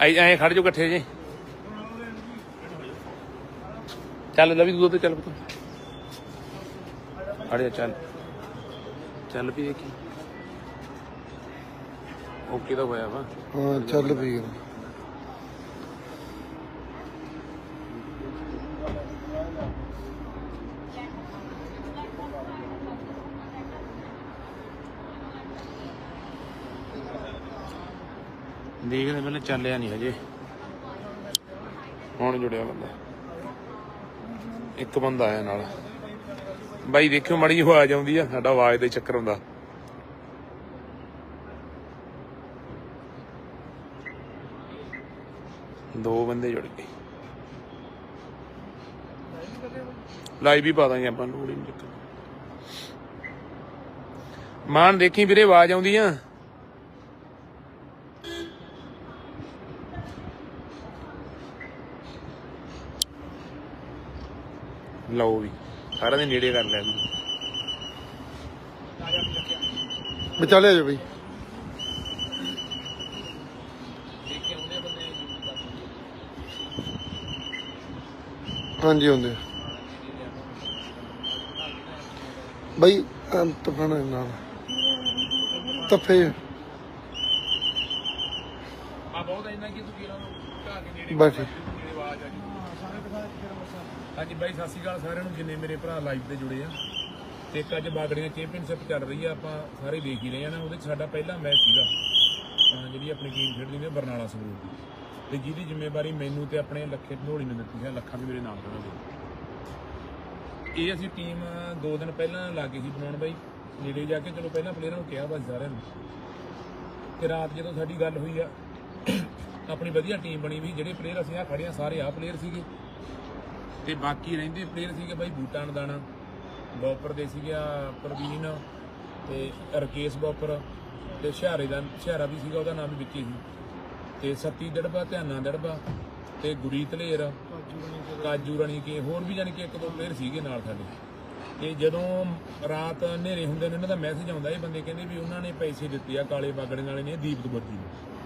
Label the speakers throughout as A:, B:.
A: ਐ ਐ ਖੜ ਜਾਓ ਇਕੱਠੇ ਜੇ। ਚੱਲ ਲਵੀ ਦੂਰ ਤੇ ਚੱਲ ਪੁੱਤ। ਅੜੇ ਚੱਲ। ਚੱਲ ਵੀ ਦੇਖੀ ਓਕੇ ਤਾਂ ਹੋਇਆ ਵਾ।
B: ਹਾਂ, ਚੱਲ ਪਈ
A: ਦੇਖਦੇ ਪਹਿਲਾਂ ਚੱਲਿਆ ਨਹੀਂ ਹਜੇ। ਹੁਣ ਜੁੜਿਆ ਬੰਦਾ? ਇੱਕ ਬੰਦਾ ਆਇਆ ਨਾਲ। ਬਾਈ, ਦੇਖਿਓ ਮੜੀ ਆਵਾਜ਼ ਆਉਂਦੀ ਆ, ਸਾਡਾ ਆਵਾਜ਼ ਦੇ ਚੱਕਰ ਹੁੰਦਾ ਦੋ ਬੰਦੇ ਜੁੜ ਗਏ। ਲਾਈਵ ਵੀ ਪਾ ਦਾਂਗੇ ਆਪਾਂ ਨੂੰ ਲੋੜ ਹੀ ਨਹੀਂ ਚੱਕਰ। ਮਾਨ, ਦੇਖੀ ਵੀਰੇ, ਆਵਾਜ਼ ਆਉਂਦੀ ਆ? ਲਓ ਵੀ ਸਾਰਿਆਂ ਦੇ ਨੇੜੇ ਕਰ ਲਿਆ ਵੀ।
B: ਵਿਚਾਲੇ ਜਾ ਬਈ। ਹਾਂਜੀ ਹੁੰਦੇ ਬਈ ਤਫਾਨਾ ਨਾਲ। ਤਫੇ।
A: ਆ ਬਹੁਤ ਇੰਨਾ ਕਿ ਤੁਸੀਂ ਇਹਨਾਂ ਨੂੰ ਘਾ ਕੇ ਨੇੜੇ
B: ਬਸ ਠੀਕ।
A: ਨੇੜੇ ਆਵਾਜ਼ ਆ ਜੀ ਹਾਂਜੀ ਬਾਈ, ਸਤਿ ਸ਼੍ਰੀ ਅਕਾਲ ਸਾਰਿਆਂ ਨੂੰ, ਜਿੰਨੇ ਮੇਰੇ ਭਰਾ ਲਾਈਵ ਤੇ ਜੁੜੇ ਆ। ਤੇ ਇੱਕ ਅੱਜ ਬਾਗੜੀਆਂ ਚੈਂਪੀਅਨਸ਼ਿਪ ਚੱਲ ਰਹੀ ਆ, ਆਪਾਂ ਸਾਰੇ ਦੇਖ ਹੀ ਰਹੇ ਆ ਨਾ, ਉਹਦੇ 'ਚ ਸਾਡਾ ਪਹਿਲਾ ਮੈਚ ਸੀਗਾ। ਜਿਹੜੀ ਆਪਣੀ ਟੀਮ ਖੇਡਦੀ ਨੇ ਬਰਨਾਲਾ ਸੰਗਰੂਰ ਦੀ। ਤੇ ਜਿਹਦੀ ਜ਼ਿੰਮੇਵਾਰੀ ਮੈਨੂੰ ਤੇ ਆਪਣੇ ਲੱਖੇ ਢੋਲੀ ਨੂੰ ਦਿੱਤੀ ਹੈ ਲੱਖਾਂ ਵੀ ਮੇਰੇ ਨਾਲ ਖੜਾ ਸੀ ਇਹ ਅਸੀਂ ਟੀਮ ਦੋ ਦਿਨ ਪਹਿਲਾਂ ਲੱਗੇ ਸੀ ਬਣਾਉਣ ਬਾਈ। ਨੇੜੇ ਜਾ ਕੇ ਚਲੋ ਪਹਿਲਾਂ ਪਲੇਅਰਾਂ ਨੂੰ ਕਿਹਾ ਬਸ ਸਾਰਿਆਂ ਨੂੰ। ਤੇ ਰਾਤ ਜਦੋਂ ਸਾਡੀ ਗੱਲ ਹੋਈ ਆ, ਆਪਣੀ ਵਧੀਆ ਟੀਮ ਬਣੀ ਵੀ, ਜਿਹੜੇ ਪਲੇਅਰ ਅਸੀਂ ਆ ਖੜੇ ਆ, ਸਾਰੇ ਆ ਪਲੇਅਰ ਸੀਗੇ। ਤੇ ਬਾਕੀ ਰਹਿੰਦੇ ਪਲੇਅਰ ਸੀਗੇ ਬਾਈ ਬੂਟਾ ਦਾਣਾ, ਬੌਪਰ ਦੇ ਸੀਗੇ ਪ੍ਰਵੀਨ ਤੇ ਰਕੇਸ਼ ਬੌਪਰ ਤੇ ਸ਼ਹਾਰੇ ਦਾ, ਸ਼ਹਾਰਾ ਵੀ ਸੀਗਾ, ਉਹਦਾ ਨਾਮ ਵੀ ਵਿੱਕੀ ਸੀ। ਤੇ ਸੱਤੀ ਦੜਬਾ, ਧਿਆਨਾ ਦੜਬਾ ਤੇ ਗੁਰੀਤ ਲੇਰ, ਕਾਜੂ ਰਣੀ ਕੇ, ਹੋਰ ਵੀ ਜਾਨੀ ਕਿ ਇੱਕ ਦੋ ਪਲੇਅਰ ਸੀਗੇ ਨਾਲ ਸਾਡੇ। ਤੇ ਜਦੋਂ ਰਾਤ ਹਨੇਰੇ ਹੁੰਦੇ ਨੇ, ਉਹਨਾਂ ਦਾ ਮੈਸੇਜ ਆਉਂਦਾ, ਇਹ ਬੰਦੇ ਕਹਿੰਦੇ ਵੀ ਉਹਨਾਂ ਨੇ ਪੈਸੇ ਦਿੱਤੇ ਆ ਕਾਲੇ ਬਾਗੜੇ ਵਾਲੇ ਨੇ ਦੀਪ ਗੁਰਜੀ ਨੂੰ।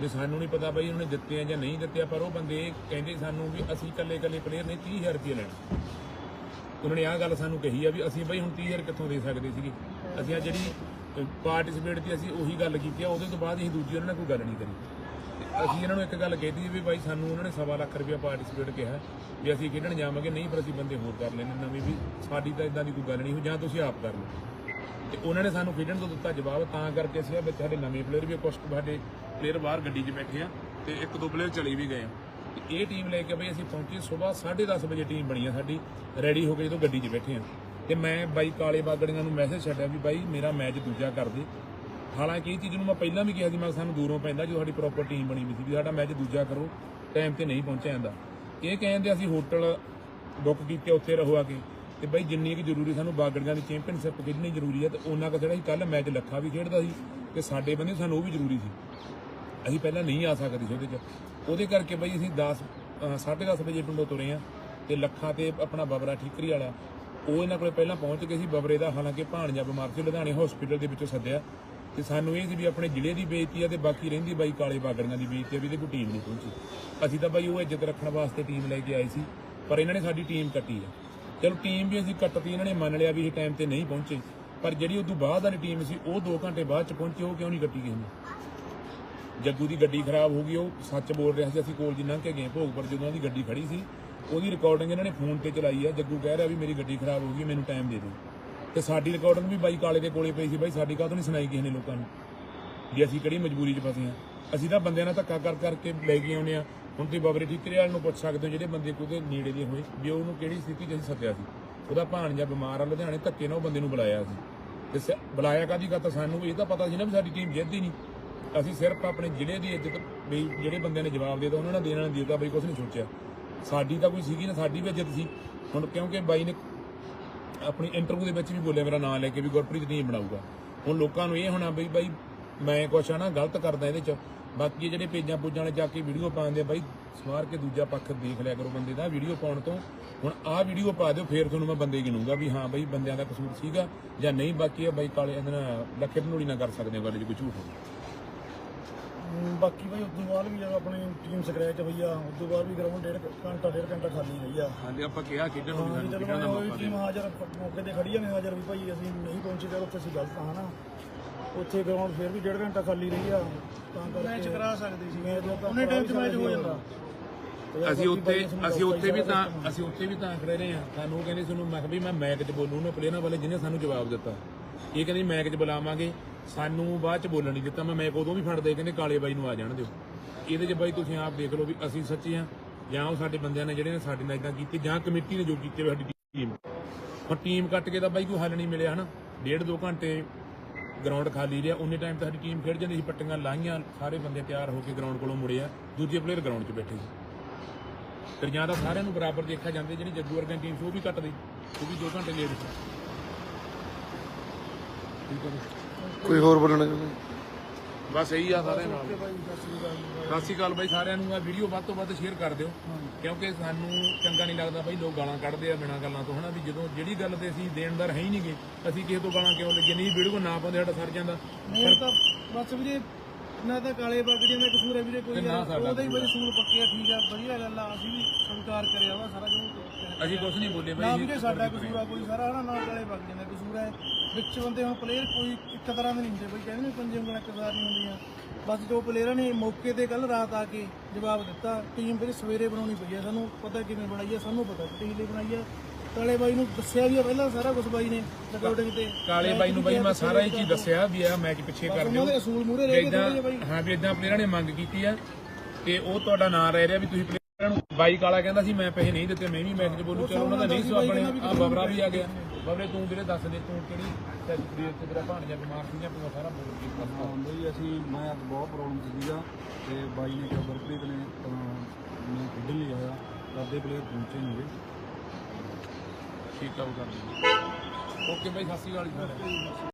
A: ਵੀ ਸਾਨੂੰ ਨਹੀਂ ਪਤਾ ਬਈ ਉਹਨਾਂ ਨੇ ਦਿੱਤੇ ਆ ਜਾਂ ਨਹੀਂ ਦਿੱਤੇ ਆ ਪਰ ਉਹ ਬੰਦੇ ਕਹਿੰਦੇ ਸਾਨੂੰ ਵੀ ਅਸੀਂ ਇਕੱਲੇ ਇਕੱਲੇ ਪਲੇਅਰ ਨੇ 30000 ਰੁਪਏ ਲੈਣਾ। ਉਹਨਾਂ ਨੇ ਆਹ ਗੱਲ ਸਾਨੂੰ ਕਹੀ ਆ ਵੀ ਅਸੀਂ ਬਈ ਹੁਣ 30000 ਕਿੱਥੋਂ ਦੇ ਸਕਦੇ ਸੀਗੇ? ਅਸੀਂ ਆ ਜਿਹੜੀ ਪਾਰਟਿਸਿਪੇਟ ਦੀ ਅਸੀਂ ਉਹੀ ਗੱਲ ਕੀਤੀ ਆ, ਉਹਦੇ ਤੋਂ ਬਾਅਦ ਅਸੀਂ ਦੂਜੀ ਉਹਨਾਂ ਨਾਲ ਕੋਈ ਗੱਲ ਨਹੀਂ ਕਰੀ। ਅਸੀਂ ਇਹਨਾਂ ਨੂੰ ਇੱਕ ਗੱਲ ਕਹਿਤੀ ਵੀ ਬਾਈ ਸਾਨੂੰ ਉਹਨਾਂ ਨੇ ਸਵਾ ਲੱਖ ਰੁਪਏ ਪਾਰਟਿਸਿਪੇਟ ਕਿਹਾ ਵੀ ਅਸੀਂ ਖੇਡਣ ਜਾਵਾਂਗੇ, ਨਹੀਂ ਪਰ ਅਸੀਂ ਬੰਦੇ ਹੋਰ ਕਰ ਲੈਣੇ ਨਵੀਂ ਵੀ ਸਾਡੀ ਤਾਂ ਇਦਾਂ ਦੀ ਕੋਈ ਗੱਲ ਨਹੀਂ ਹੋ ਜਾਂ ਤੁਸੀਂ ਆਪ ਕਰ ਲਓ। ਤੇ ਉਹਨਾਂ ਨੇ ਸਾਨੂੰ ਖੇਡਣ ਤੋਂ ਦਿੱਤਾ ਜਵਾਬ, ਤਾਂ ਕਰਕੇ ਅਸੀਂ ਆ ਵਿੱਚ ਸਾਡੇ ਨਵੇਂ ਪਲੇਅਰ ਵੀ ਕੁਝ ਸਾਡੇ ਪਲੇਅਰ ਬਾਹਰ ਗੱਡੀ 'ਚ ਬੈਠੇ ਆ ਤੇ ਇੱਕ ਦੋ ਪਲੇਅਰ ਚਲੇ ਵੀ ਗਏ ਆ। ਤੇ ਇਹ ਟੀਮ ਲੈ ਕੇ ਬਈ ਅਸੀਂ ਪਹੁੰਚੇ ਸਵੇਰ 10:30 ਵਜੇ ਟੀਮ ਬਣੀ ਆ ਸਾਡੀ ਰੈਡੀ ਹੋ ਕੇ ਜਦੋਂ ਗੱਡੀ 'ਚ ਬੈਠੇ ਆ। ਤੇ ਮੈਂ ਬਾਈ ਕਾਲੇ ਬਾਗੜੀਆਂ ਨੂੰ ਮੈਸੇਜ ਛੱਡਿਆ ਵੀ ਬਾਈ ਮੇਰਾ ਮੈਚ ਦੂਜਾ ਕਰ ਦੇ। ਹਾਲਾਂਕਿ ਇਹ ਚੀਜ਼ ਨੂੰ ਮੈਂ ਪਹਿਲਾਂ ਵੀ ਕਿਹਾ ਸੀ, ਮੈਂ ਸਾਨੂੰ ਦੂਰੋਂ ਪੈਂਦਾ ਜਦੋਂ ਸਾਡੀ ਪ੍ਰੋਪਰ ਟੀਮ ਬਣੀ ਵੀ ਸੀ ਵੀ ਸਾਡਾ ਮੈਚ ਦੂਜਾ ਕਰੋ ਟਾਈਮ ਤੇ ਨਹੀਂ ਪਹੁੰਚਿਆ ਜਾਂਦਾ। ਇਹ ਕਹਿੰਦੇ ਅਸੀਂ ਹੋਟਲ ਬੁੱਕ ਕੀਤੇ, ਉੱਥੇ ਰਹੋ ਆ ਕੇ। ਤੇ ਬਈ ਜਿੰਨੀ ਕਿ ਜ਼ਰੂਰੀ ਸਾਨੂੰ ਬਾਗੜੀਆਂ ਦੀ ਚੈਂਪੀਅਨਸ਼ਿਪ ਖੇਡਣੀ ਜ਼ਰੂਰੀ ਹੈ ਤੇ ਉਹਨਾਂ ਕਾ ਜਿਹੜਾ ਸੀ ਕੱਲ ਮੈਚ ਲੱਖਾ ਵੀ ਖੇਡਦਾ ਸੀ ਤੇ ਸਾਡੇ ਬੰਦੇ ਸਾਨੂੰ ਉਹ ਵੀ ਜ਼ਰੂਰੀ ਸੀ। ਅਸੀਂ ਪਹਿਲਾਂ ਨਹੀਂ ਆ ਸਕਦੇ ਸੀ ਉਹਦੇ 'ਚ। ਉਹਦੇ ਕਰਕੇ ਬਈ ਅਸੀਂ 10 10:30 ਵਜੇ ਪਿੰਡੋਂ ਤੁਰੇ ਆ ਤੇ ਲੱਖਾ ਤੇ ਆਪਣਾ ਬਬਰਾ ਠੀਕਰੀ ਵਾਲਾ, ਉਹ ਇਹਨਾਂ ਕੋਲੇ ਪਹਿਲਾਂ ਪਹੁੰਚ ਗਏ ਸੀ ਬਬਰੇ ਦਾ, ਹਾਲਾਂਕਿ ਭਾਣਜਾ ਬਿਮਾਰ ਸੀ, ਲੁਧਿਆਣੇ ਹਸਪੀਟਲ ਦੇ ਵਿੱਚੋਂ ਸੱਦਿਆ। ਤੇ ਸਾਨੂੰ ਇਹ ਸੀ ਵੀ ਆਪਣੇ ਜ਼ਿਲ੍ਹੇ ਦੀ ਬੇਇੱਜ਼ਤੀ ਆ ਤੇ ਬਾਕੀ ਰਹਿੰਦੀ ਬਾਈ ਕਾਲੇ ਬਾਗੜੀਆਂ ਦੀ ਬੇਇੱਜ਼ਤੀ ਆ ਵੀ ਇਹਦੇ ਕੋਈ ਟੀਮ ਨਹੀਂ ਪਹੁੰਚੀ। ਅਸੀਂ ਤਾਂ ਬਾਈ ਉਹ ਇੱਜ਼ਤ ਰੱਖਣ ਵਾਸਤੇ ਟੀਮ ਲੈ ਕੇ ਆਏ ਸੀ, ਪਰ ਇਹਨਾਂ ਨੇ ਸਾਡੀ ਟੀਮ ਕੱਟੀ ਆ। ਚਲੋ ਟੀਮ ਵੀ ਅਸੀਂ ਕੱਟਤੀ, ਇਹਨਾਂ ਨੇ ਮੰਨ ਲਿਆ ਵੀ ਅਸੀਂ ਟਾਈਮ ਤੇ ਨਹੀਂ ਪਹੁੰਚੇ। ਪਰ ਜਿਹੜੀ ਉਦੋਂ ਬਾਅਦ ਵਾਲੀ ਟੀਮ ਸੀ, ਉਹ 2 ਘੰਟੇ ਬਾਅਦ ਚ ਪਹੁੰਚੀ, ਉਹ ਕਿਉਂ ਨਹੀਂ ਕੱਟੀ ਗਈ ਜੱਗੂ ਦੀ ਗੱਡੀ ਖਰਾਬ ਹੋ ਗਈ, ਉਹ ਸੱਚ ਬੋਲ ਰਿਹਾ ਸੀ, ਅਸੀਂ ਕੋਲ ਜੀ ਲੰਘ ਕੇ ਗਏ ਭੋਗਪੁਰ ਜਦੋਂ ਉਹਦੀ ਗੱਡੀ ਖੜੀ ਸੀ, ਉਹਦੀ ਰਿਕਾਰਡਿੰਗ ਇਹਨਾਂ ਨੇ ਫੋਨ ਤੇ ਚਲਾਈ ਆ। ਜੱਗੂ ਕਹਿ ਰਿਹਾ ਵੀ ਮੇਰੀ ਗੱਡੀ ਖਰਾਬ ਹੋ ਗਈ, ਮੈਨੂੰ ਟਾਈਮ ਦੇ ਦਿਓ। ਤੇ ਸਾਡੀ ਰਿਕਾਰਡਿੰਗ ਵੀ ਬਾਈ ਕਾਲੇ ਦੇ ਕੋਲੇ ਪਈ ਸੀ, ਬਾਈ ਸਾਡੀ ਕਾਹ ਤੋਂ ਨਹੀਂ ਸੁਣਾਈ ਕਿਸੇ ਨੇ ਲੋਕਾਂ ਨੂੰ? ਵੀ ਅਸੀਂ ਕਿਹੜੀ ਮਜਬੂਰੀ 'ਚ ਫਸੇ ਆ ਅਸੀਂ ਤਾਂ ਬੰਦਿਆਂ ਨਾਲ ਧੱਕਾ ਕਰ ਕਰਕੇ ਲੈ ਕੇ ਆਉਨੇ ਆ ਹੁਣ ਤੁਸੀਂ ਬਾਬਰੇ ਠੀਕਰੇ ਵਾਲੇ ਨੂੰ ਪੁੱਛ ਸਕਦੇ ਹੋ ਜਿਹੜੇ ਬੰਦੇ ਕੋਈ ਨੇੜੇ ਦੇ ਹੋਏ, ਵੀ ਉਹਨੂੰ ਕਿਹੜੀ ਸਥਿਤੀ 'ਚ ਅਸੀਂ ਸੱਦਿਆ ਸੀ। ਉਹਦਾ ਭਾਣਜਾ ਬਿਮਾਰ ਆ, ਲੁਧਿਆਣੇ ਧੱਕੇ ਨਾਲ ਉਹ ਬੰਦੇ ਨੂੰ ਬੁਲਾਇਆ ਸੀ। ਤੇ ਬੁਲਾਇਆ ਕਾਦੀ ਗੱਲ ਤਾਂ ਸਾਨੂੰ ਇਹ ਤਾਂ ਪਤਾ ਸੀ ਨਾ ਵੀ ਸਾਡੀ ਟੀਮ ਜਿੱਤਦੀ ਨਹੀਂ। ਅਸੀਂ ਸਿਰਫ ਆਪਣੇ ਜ਼ਿਲ੍ਹੇ ਦੀ ਇੱਜ਼ਤ ਵੀ ਜਿਹੜੇ ਬੰਦਿਆਂ ਨੇ ਜਵਾਬ ਦੇ ਦਿੱਤਾ, ਉਹਨਾਂ ਨੇ ਦੇਣਾ ਨਹੀਂ ਦਿੱਤਾ, ਬਈ ਕੁਝ ਨਹੀਂ ਸੋਚਿਆ। ਸਾਡੀ ਤਾਂ ਕੋਈ ਸੀਗੀ ਨਾ, ਸਾਡੀ ਵੀ ਇੱਜ਼ਤ ਸੀ। ਹੁਣ ਕਿਉਂਕਿ ਬਾਈ ਨੇ ਆਪਣੀ ਇੰਟਰਵਿਊ ਦੇ ਵਿੱਚ ਵੀ ਬੋਲਿਆ, ਮੇਰਾ ਨਾਮ ਲੈ ਕੇ ਵੀ ਗੁਰਪ੍ਰੀਤ ਟੀਮ ਬਣਾਊਗਾ। ਹੁਣ ਲੋਕਾਂ ਨੂੰ ਇਹ ਹੋਣਾ ਬਈ ਬਾਈ ਮੈਂ ਕੁਛ ਆ ਨਾ, ਗਲਤ ਕਰਦਾ ਇਹਦੇ ਚ। ਬਾਕੀ ਜਿਹੜੇ ਪੇਜਾਂ ਪੂਜਾਂ ਵਾਲੇ ਜਾ ਕੇ ਵੀਡੀਓ ਪਾਉਂਦੇ ਆ ਬਾਈ ਸਵਾਰ ਕੇ ਦੂਜਾ ਪੱਖ ਦੇਖ ਲਿਆ ਕਰੋ ਬੰਦੇ ਦਾ ਵੀਡੀਓ ਪਾਉਣ ਤੋਂ। ਹੁਣ ਆਹ ਵੀਡੀਓ ਪਾ ਦਿਓ ਫੇਰ ਤੁਹਾਨੂੰ ਮੈਂ ਬੰਦੇ ਗਿਣੂੰਗਾ ਵੀ ਹਾਂ ਬਾਈ ਬੰਦਿਆਂ ਦਾ ਕਸੂਰ ਸੀਗਾ ਜਾਂ ਨਹੀਂ ਬਾਕੀ ਆ ਬਾਈ ਕਾਲੇ ਇਹਦੇ ਨਾਲ ਲੱਖੇ ਢਨੋੜੀ ਨਾ ਕਰ ਸਕਦੇ ਹੋ ਗੱਲ ਜੇ ਕੋਈ ਝੂਠ ਹੋਵੇ
C: ਬਾਕੀ ਉਸ ਤੋਂ ਬਾਅਦ ਵੀ ਜਦੋਂ ਆਪਣੀ ਟੀਮ ਸਕ੍ਰੈਚ ਹੋਈ ਆ ਤੋਂ ਬਾਅਦ ਵੀ ਗਰਾਊਂਡ ਡੇਢ ਘੰਟਾ ਡੇਢ ਘੰਟਾ ਖਾਲੀ ਰਹੀ ਆ।
A: ਹਾਂਜੀ ਆਪਾਂ ਕਿਹਾ ਖੇਡਣ ਨੂੰ ਸਾਨੂੰ ਖੇਡਣ ਦਾ ਮੌਕਾ
C: ਟੀਮ
A: ਦਿਓ
C: ਹਾਜ਼ਰ ਮੌਕੇ ਤੇ ਖੜੀ ਆ ਨੇ ਹਾਜ਼ਰ ਵੀ ਭਾਈ ਅਸੀਂ ਨਹੀਂ ਪਹੁੰਚੇ ਚਲ ਉੱਥੇ ਅਸੀਂ ਗਲਤ ਹਾਂ ਨਾ ਉੱਥੇ ਗਰਾਊਂਡ ਫਿਰ ਵੀ ਡੇਢ ਘੰਟਾ ਖਾਲੀ ਰਹੀ ਆ ਤਾਂ ਕਰਕੇ ਮੈਚ ਕਰਾ ਸਕਦੇ ਸੀ। ਮੈਚ ਉਹਨੇ ਟਾਈਮ 'ਚ ਮੈਚ ਹੋ ਜਾਂਦਾ।
A: ਅਸੀਂ ਉੱਥੇ ਅਸੀਂ ਉੱਥੇ ਵੀ ਤਾਂ ਅਸੀਂ ਉੱਥੇ ਵੀ ਤਾਂ ਖੜੇ ਰਹੇ ਹਾਂ ਸਾਨੂੰ ਕਹਿੰਦੇ ਸਾਨੂੰ ਮੈਂ ਵੀ ਮੈਂ ਮੈਚ 'ਚ ਬੋਲੂ ਨਾ ਪਲੇਅਰਾਂ ਵਾਲੇ ਜਿਹਨੇ ਸਾਨੂੰ ਜਵਾਬ ਦਿੱਤਾ। ਇਹ ਕਹਿੰਦੇ ਮੈਚ 'ਚ ਬੁਲਾਵਾਂਗੇ। ਸਾਨੂੰ ਬਾਅਦ 'ਚ ਬੋਲਣ ਨਹੀਂ ਦਿੱਤਾ। ਮੈਂ ਮੈਚ ਉਦੋਂ ਵੀ ਫੜਦੇ ਕਹਿੰਦੇ ਕਾਲੇ ਬਾਈ ਨੂੰ ਆ ਜਾਣ ਦਿਓ। ਇਹਦੇ 'ਚ ਬਾਈ ਤੁਸੀਂ ਆਪ ਦੇਖ ਲਓ ਵੀ ਅਸੀਂ ਸੱਚੇ ਆ ਜਾਂ ਉਹ ਸਾਡੇ ਬੰਦਿਆਂ ਨੇ ਜਿਹੜੇ ਨੇ ਸਾਡੇ ਨਾਲ ਇਦਾਂ ਕੀਤੀ ਜਾਂ ਕਮੇਟੀ ਨੇ ਜੋ ਕੀਤੇ ਸਾਡੀ ਟੀਮ ਹੁਣ ਟੀਮ ਕੱਟ ਕੇ ਤਾਂ ਬਾਈ ਕੋਈ ਹੱਲ ਨਹੀਂ ਮਿਲਿਆ ਹਨਾ? ਡੇਢ ਦੋ ਘੰਟੇ ਗਰਾਊਂਡ ਖਾਲੀ ਰਿਹਾ, ਉਨੇ ਟਾਈਮ ਤਾਂ ਸਾਡੀ ਟੀਮ ਖੇਡ ਜਾਂਦੀ ਸੀ, ਪੱਟੀਆਂ ਲਾਈਆਂ, ਸਾਰੇ ਬੰਦੇ ਤਿਆਰ ਹੋ ਕੇ ਗਰਾਊਂਡ ਕੋਲੋਂ ਮੁੜਿਆ ਦੂਜੇ ਪਲੇਅਰ ਗਰਾਊਂਡ 'ਚ ਬੈਠੇ ਸੀ। ਫਿਰ ਜਾਂ ਤਾਂ ਸਾਰਿਆਂ ਨੂੰ ਬਰਾਬਰ ਦੇਖਿਆ ਜਾਂਦੇ, ਜਿਹੜੀ ਜੱਗੂ ਵਰਗਨ ਟੀਮ ਸੀ ਉਹ ਵੀ ਘੱਟ ਕੱਟਦੀ ਉਹ ਵੀ 2 ਘੰਟੇ ਲੇਟ ਸੀ।
B: ਕੋਈ ਹੋਰ ਬੋਲਣਾ ਚਾਹੁੰਦਾ
A: ਬਸ ਇਹੀ ਆ ਸਾਰਿਆਂ ਨਾਲ। ਸਤਿ ਸ਼੍ਰੀ ਅਕਾਲ ਬਾਈ ਸਾਰਿਆਂ ਨੂੰ। ਆ ਵੀਡੀਓ ਵੱਧ ਤੋਂ ਵੱਧ ਸ਼ੇਅਰ ਕਰ ਦਿਓ। ਕਿਉਂਕਿ ਸਾਨੂੰ ਚੰਗਾ ਨਹੀਂ ਲੱਗਦਾ ਬਾਈ, ਲੋਕ ਗਾਲਾਂ ਕੱਢਦੇ ਆ ਬਿਨਾਂ ਗੱਲਾਂ ਤੋਂ, ਹਨਾ? ਵੀ ਜਦੋਂ ਜਿਹੜੀ ਗੱਲ ਤੇ ਅਸੀਂ ਦੇਣਦਾਰ ਹੈ ਹੀ ਨਹੀਂਗੇ ਅਸੀਂ ਕਿਸੇ ਤੋਂ ਗਾਲਾਂ ਕਿਉਂ ਲੱਗੇ ਨਹੀਂ, ਵੀਡੀਓ ਨਾ ਪਾਉਂਦੇ, ਸਾਡਾ ਸਰ ਜਾਂਦਾ।
C: ਨਹੀਂ ਤਾਂ ਬਸ ਵੀਰੇ ਨਾ ਤਾਂ ਕਾਲੇ ਬਾਗੜੀਆਂ ਦਾ ਕਸੂਰ ਹੈ ਵੀਰੇ ਕੋਈ
A: ਨਾ ਸਾਡਾ
C: ਉਹਦਾ ਹੀ। ਬਈ ਸੂਲ ਪੱਕੇ ਆ ਠੀਕ ਆ ਵਧੀਆ ਗੱਲ ਆ ਅਸੀਂ ਵੀ ਸਵੀਕਾਰ ਕਰਿਆ ਵਾ ਸਾਰਾ ਜੋ
A: ਅਸੀਂ ਕੁਝ ਨਹੀਂ ਬੋਲੇ
C: ਨਾ
A: ਬਾਈ
C: ਵੀਰੇ ਸਾਡਾ ਕਸੂਰ ਆ ਕੋਈ ਸਾਰਾ ਹਨਾ ਨਾ ਕਾਲੇ ਬਾਗੜੀਆਂ ਦਾ ਕਸੂਰ ਹੈ। ਵਿੱਚ ਬੰਦੇ ਹੁਣ ਪਲੇਅਰ ਕੋਈ ਇੱਕ ਤਰ੍ਹਾਂ ਦੇ ਨਹੀਂ ਹੁੰਦੇ ਬਈ ਕਹਿੰਦੇ ਨੇ ਪੰਜੇ ਉਂਗਲਾਂ ਇੱਕ ਸਾਰ ਨਹੀਂ ਹੁੰਦੀਆਂ। ਬਸ ਜੋ ਪਲੇਅਰਾਂ ਨੇ ਮੌਕੇ ਤੇ ਕੱਲ ਰਾਤ ਆ ਕੇ ਜਵਾਬ ਦਿੱਤਾ ਟੀਮ ਫਿਰ ਸਵੇਰੇ ਬਣਾਉਣੀ ਪਈ ਆ ਸਾਨੂੰ ਪਤਾ ਕਿਵੇਂ ਬਣਾਈ ਆ ਸਾਨੂੰ ਪਤਾ ਟੀਮ ਲਈ ਬਣਾਈ ਆ ਕਾਲੇ ਬਾਈ ਨੂੰ ਦੱਸਿਆ ਵੀ ਆ ਪਹਿਲਾਂ ਸਾਰਾ ਕੁਝ ਬਾਈ ਨੇ ਰਿਕਾਰਡਿੰਗ ਤੇ।
A: ਕਾਲੇ ਬਾਈ ਨੂੰ ਬਾਈ ਮੈਂ ਸਾਰਾ ਹੀ ਚੀਜ਼ ਦੱਸਿਆ ਵੀ ਆ ਮੈਚ ਪਿੱਛੇ ਕਰ ਦਿਓ।
C: ਉਹਨਾਂ ਦੇ ਅਸੂਲ ਮੂਰੇ ਰਹਿ ਗਏ ਜਿਹੇ ਬਾਈ।
A: ਹਾਂ ਵੀ ਇਦਾਂ ਪਲੇਅਰਾਂ ਨੇ ਮੰਗ ਕੀਤੀ ਆ ਤੇ ਉਹ ਤੁਹਾਡਾ ਨਾਂ ਰਹਿ ਰਿਹਾ ਵੀ ਤੁਸੀਂ ਪਲੇਅਰਾਂ ਨੂੰ ਬਾਈ ਕਾਲਾ ਕਹਿੰਦਾ ਸੀ ਮੈਂ ਪੈਸੇ ਨਹੀਂ ਦਿੱਤੇ ਮੈਂ ਵੀ ਮੈਚ 'ਚ ਬੋਲੂ। ਚਲੋ ਉਹਨਾਂ ਦਾ ਨਹੀਂ ਸਵਾਬ ਬਣਿਆ। ਆ ਬਬਰਾ ਵੀ ਆ ਗਿਆ। ਬਬਰੇ ਤੂੰ ਵੀਰੇ ਦੱਸ ਦੇ ਤੂੰ ਕਿਹੜੀ ਸੈਕਟਰੀ ਤੇ ਤੇਰਾ ਭਾਣਜਾ ਬਿਮਾਰ ਸੀ ਜਾਂ ਤੂੰ ਸਾਰਾ ਬੋਲ ਕੇ ਦੱਸ
D: ਹਾਂ ਬਈ ਅਸੀਂ ਮੈਂ ਅੱਜ ਬਹੁਤ ਪ੍ਰੋਬਲਮ ਚ ਸੀਗਾ ਤੇ ਬਾਈ ਨੇ ਕਿਹਾ ਗੁਰਪ੍ਰੀਤ ਨੇ ਤਾਂ ਮੈਂ ਖੇਡਣ ਲਈ ਆਇਆ। ਕਰਦੇ ਪਲੇਅਰ ਪਹੁੰਚੇ ਨਹੀਂ
A: ਠੀਕ ਠਾਕ ਉਹ ਓਕੇ ਬਾਈ ਸਤਿ ਸ਼੍ਰੀ ਅਕਾਲ ਜੀ।